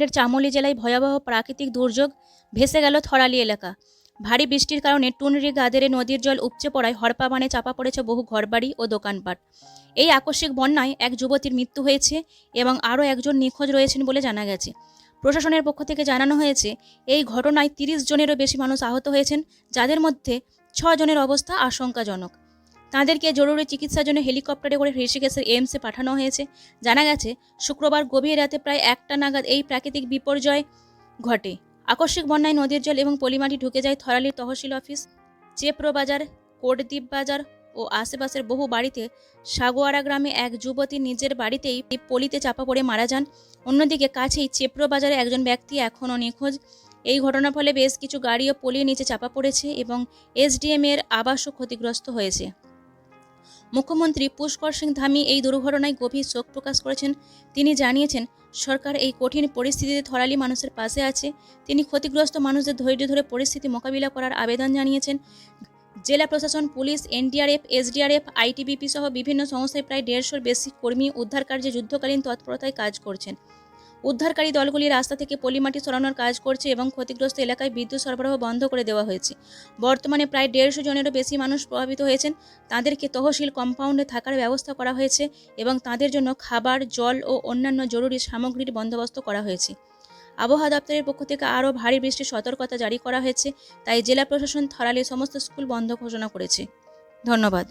ঝাড়খণ্ডের চামোলি জেলায় ভয়াবহ প্রাকৃতিক দুর্যোগ ভেসে গেল থরালি এলাকা। ভারী বৃষ্টির কারণে টুনরি গাদেরে নদীর জল উপচে পড়ায় হরপা বানে চাপা পড়েছে বহু ঘরবাড়ি ও দোকানপাট। এই আকস্মিক বন্যায় এক যুবতীর মৃত্যু হয়েছে এবং আরও একজন নিখোঁজ রয়েছেন বলে জানা গেছে। প্রশাসনের পক্ষ থেকে জানানো হয়েছে, এই ঘটনায় তিরিশ জনেরও বেশি মানুষ আহত হয়েছেন, যাদের মধ্যে ছ জনের অবস্থা আশঙ্কাজনক। তাদেরকে জরুরি চিকিৎসার জন্য হেলিকপ্টারে করে ঋষিকেশের এইমসে পাঠানো হয়েছে। জানা গেছে, শুক্রবার গভীর রাতে প্রায় একটা নাগাদ এই প্রাকৃতিক বিপর্যয় ঘটে। আকস্মিক বন্যায় নদীর জল এবং পলিমাটি ঢুকে যায় থরালির তহসিল অফিস, চেপ্রো বাজার, কোটদ্বীপ বাজার ও আশেপাশের বহু বাড়িতে। সাগোয়ারা গ্রামে এক যুবতী নিজের বাড়িতেই পলিতে চাপা পড়ে মারা যান। অন্যদিকে কাছেই চেপ্রো বাজারে একজন ব্যক্তি এখনও নিখোঁজ। এই ঘটনার ফলে বেশ কিছু গাড়িও পলির নিচে চাপা পড়েছে এবং এসডিএম এর আবাসও ক্ষতিগ্রস্ত হয়েছে। মুখ্যমন্ত্রী পুষ্কর সিং ধামি এই দুর্ঘটনায় গভীর শোক প্রকাশ করেছেন। তিনি জানিয়েছেন, সরকার এই কঠিন পরিস্থিতিতে থরালি মানুষের পাশে আছে। তিনি ক্ষতিগ্রস্ত মানুষদের ধৈর্য ধরে পরিস্থিতি মোকাবিলা করার আবেদন জানিয়েছেন। জেলা প্রশাসন, পুলিশ, এনডিআরএফ, এসডিআরএফ, আইটিবিপি সহ বিভিন্ন সংস্থায় প্রায় দেড়শোর বেশি কর্মী উদ্ধার কার্যে যুদ্ধকালীন তৎপরতায় কাজ করছেন। উদ্ধারকারী দলগুলি রাস্তা থেকে পলিমাটি সরানোর কাজ করছে এবং ক্ষতিগ্রস্ত এলাকায় বিদ্যুৎ সরবরাহ বন্ধ করে দেওয়া হয়েছে। বর্তমানে প্রায় দেড়শো জনেরও বেশি মানুষ প্রভাবিত হয়েছেন। তাদেরকে তহসিল কম্পাউন্ডে থাকার ব্যবস্থা করা হয়েছে এবং তাদের জন্য খাবার, জল ও অন্যান্য জরুরি সামগ্রীর বন্দোবস্ত করা হয়েছে। আবহাওয়া দপ্তরের পক্ষ থেকে আরও ভারী বৃষ্টির সতর্কতা জারি করা হয়েছে, তাই জেলা প্রশাসন থরালে সমস্ত স্কুল বন্ধ ঘোষণা করেছে। ধন্যবাদ।